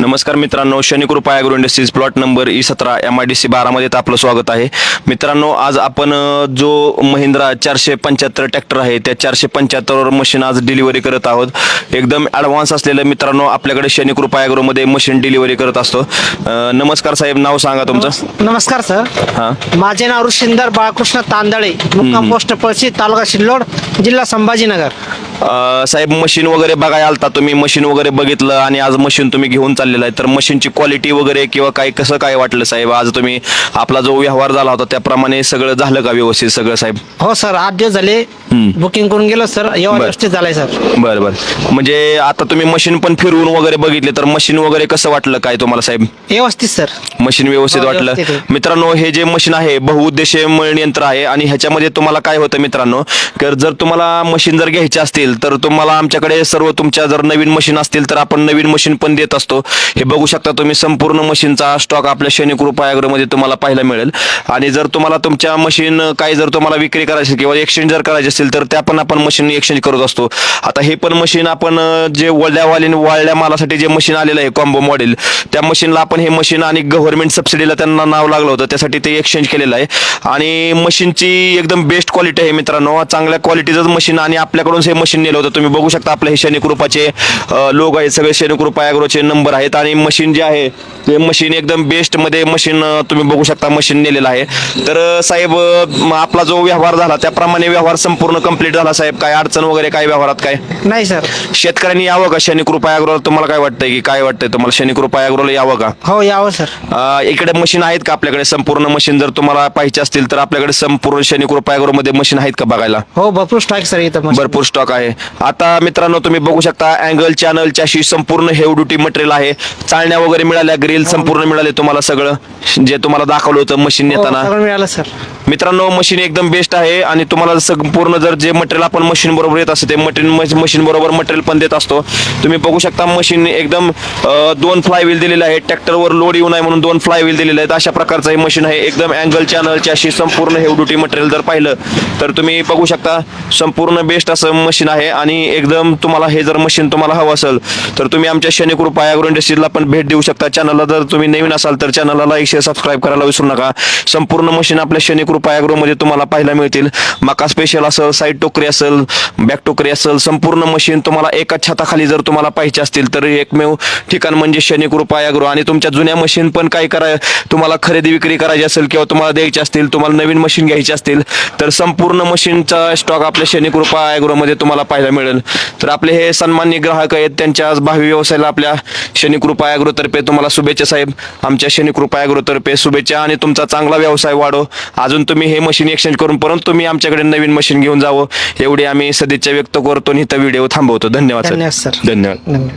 नमस्कार मित्रांनो Shanikrupa agro industries plot number E सतरा एम आय डी सी बारामध्ये आपलं स्वागत आहे. मित्रांनो आज आपण जो महिंद्रा चारशे पंच्याहत्तर ट्रॅक्टर आहे त्या चारशे पंच्याहत्तरवर मशीन आज डिलिव्हरी करत आहोत. एकदम ॲडव्हान्स असलेलं मित्रांनो आपल्याकडे शनिकृपा ॲग्रोमध्ये मशीन डिलिव्हरी करत असतो. नमस्कार साहेब नाव सांगा तुमचं. नमस्कार सर. हां. माझे नाव ऋषिंदर बाळकृष्ण तांदळे मुक्काम पोस्ट पळशी तालुका सिल्लोड जिल्हा संभाजीनगर. अ, साहेब मशीन वगैरे बघायला आलता तुम्ही मशीन वगैरे बघितलं आणि आज मशीन तुम्ही घेऊन चाललेलं आहे. तर मशीनची क्वालिटी वगैरे किंवा काय कसं काय वाटलं साहेब? आज तुम्ही आपला जो व्यवहार झाला होता त्याप्रमाणे सगळं झालं का व्यवस्थित सगळं साहेब? हो सर आठ दिवस झाले. हम्म. बुकिंग करून गेलो सर. एवढं बर. व्यवस्थित झालंय सर. बरं बरं. म्हणजे आता तुम्ही मशीन पण फिरवून वगैरे बघितले तर मशीन वगैरे कसं वाटलं काय तुम्हाला साहेब? व्यवस्थित सर. मशीन व्यवस्थित हो, वाटलं? व्यवस्थित आहे. मित्रांनो हे जे मशीन आहे बहुउद्देशीय मळणी यंत्र आहे आणि ह्याच्यामध्ये तुम्हाला काय होतं मित्रांनो तर जर तुम्हाला मशीन जर घ्यायची असतील तर तुम्हाला आमच्याकडे सर्व तुमच्या जर नवीन मशीन असतील तर आपण नवीन मशीन पण देत असतो. हे बघू शकता तुम्ही संपूर्ण मशीनचा स्टॉक आपल्या शनिकृपा मध्ये तुम्हाला पाहायला मिळेल. आणि जर तुम्हाला तुमच्या मशीन काही जर तुम्हाला विक्री करायची असेल किंवा एक्सचेंज जर करायची असेल तर त्या पण आपण मशीन एक्सचेंज करत असतो. आता हे पण मशीन आपण जे वळल्यावाली वाळल्या मालासाठी जे मशीन आलेलं आहे कॉम्बो मॉडेल त्या मशीनला आपण हे मशीन आणि गव्हर्नमेंट सबसिडीला त्यांना नाव लागलं होतं त्यासाठी ते एक्सचेंज केलेलं आहे. आणि मशीनची एकदम बेस्ट क्वालिटी आहे मित्रांनो. चांगल्या क्वालिटीचंच मशीन आणि आपल्याकडून हे मशीन नेलं होतं. तुम्ही बघू शकता आपल्या हे शनिकृपाचे लोग आहेत. सगळे शनिकृपा ॲग्रोचे नंबर आहेत. आणि मशीन जे आहे ते मशीन एकदम बेस्टमध्ये मशीन तुम्ही बघू शकता मशीन नेलेलं आहे. तर साहेब आपला जो व्यवहार झाला त्याप्रमाणे व्यवहार संपूर्ण कंप्लीट झाला साहेब. काय अडचण वगैरे काय व्यवहारात काय? नाही सर शेतकऱ्यांनी यावं का? शनिकृपा ॲग्रोला तुम्हाला काय वाटतंय की काय वाटतंय तुम्हाला? शनिकृपा ॲग्रोला यावं का? हो यावं सर अं, इकडे मशीन आहेत का आपल्याकडे? संपूर्ण मशीन जर तुम्हाला पाहिजे असतील तर आपल्याकडे संपूर्ण शनिकृपा ॲग्रोमध्ये मशीन आहेत का बघायला? हो भरपूर स्टॉक सर इथं. भरपूर स्टॉक आहे. आता मित्रांनो तुम्ही बघू शकता अँगल चॅनल च्याशी संपूर्ण हेव ड्युटी मटेरियल आहे. चालण्या वगैरे मिळाल्या ग्रिल संपूर्ण मिळाले तुम्हाला सगळं जे तुम्हाला दाखवलं होतं मशीन हो, नेताना. सगळं मिळालं सर मित्रांनो मशीन एकदम बेस्ट आहे आणि तुम्हाला संपूर्ण जर जे मटेरियल आपण मशीन बरोबर येत असते ते मटेरियल मशीन बरोबर मटेरियल पण देत असतो. तुम्ही बघू शकता मशीन एकदम अं, दोन फ्लाय व्हील दिलेले आहे ट्रॅक्टरवर लोड येऊ नये म्हणून दोन फ्लाय व्हील दिलेले आहेत. अशा प्रकारचं हे मशीन आहे. एकदम अँगल चॅनलच्या अशी संपूर्ण हेव ड्युटी मटेरियल जर पाहिलं तर तुम्ही बघू शकता संपूर्ण बेस्ट असं मशीन आहे. आणि एकदम तुम्हाला हे जर मशीन तुम्हाला हवं असेल तर तुम्ही आमच्या शनिकृपा ॲग्रो इंडस्ट्रीजला पण भेट देऊ शकता. चॅनलला जर तुम्ही नवीन असाल तर चॅनलला लाईक शेअर सबस्क्राईब करायला विसरू नका. संपूर्ण मशीन आपल्या शनिकृपा ॲग्रोमध्ये तुम्हाला पाहायला मिळतील. मका स्पेशल असेल साईड टोकरी असेल बॅक टोकरी असेल संपूर्ण मशीन तुम्हाला एकाच छताखाली जर तुम्हाला पाहिजे असतील तर एकमेव ठिकाण म्हणजे शनिकृपा ॲग्रो आणि तुमच्या जुन्या मशीन पण काय करा तुम्हाला खरेदी विक्री करायची असेल किंवा तुम्हाला द्यायची असतील तुम्हाला नवीन मशीन घ्यायची असतील तर संपूर्ण मशीनचा स्टॉक आपल्या शनिकृपा ॲग्रोमध्ये तुम्हाला पाहायला मिळेल. तर आपले हे सन्मान्य ग्राहक आहेत त्यांच्या आज भावी व्यवसायाला आपल्या शनिकृपा ॲग्रोतर्फे तुम्हाला शुभेच्छा साहेब. आमच्या शनिकृपा ॲग्रोतर्फे शुभेच्छा आणि तुमचा चांगला व्यवसाय वाढो. अजून तुम्ही हे मशीन एक्सचेंज करून परत तुम्ही आमच्याकडे नवीन मशीन घेऊन जावं. एवढी आम्ही सदिच्छा व्यक्त करतो आणि इथं व्हिडिओ थांबवतो. धन्यवाद धन्यवाद सर धन्यवाद.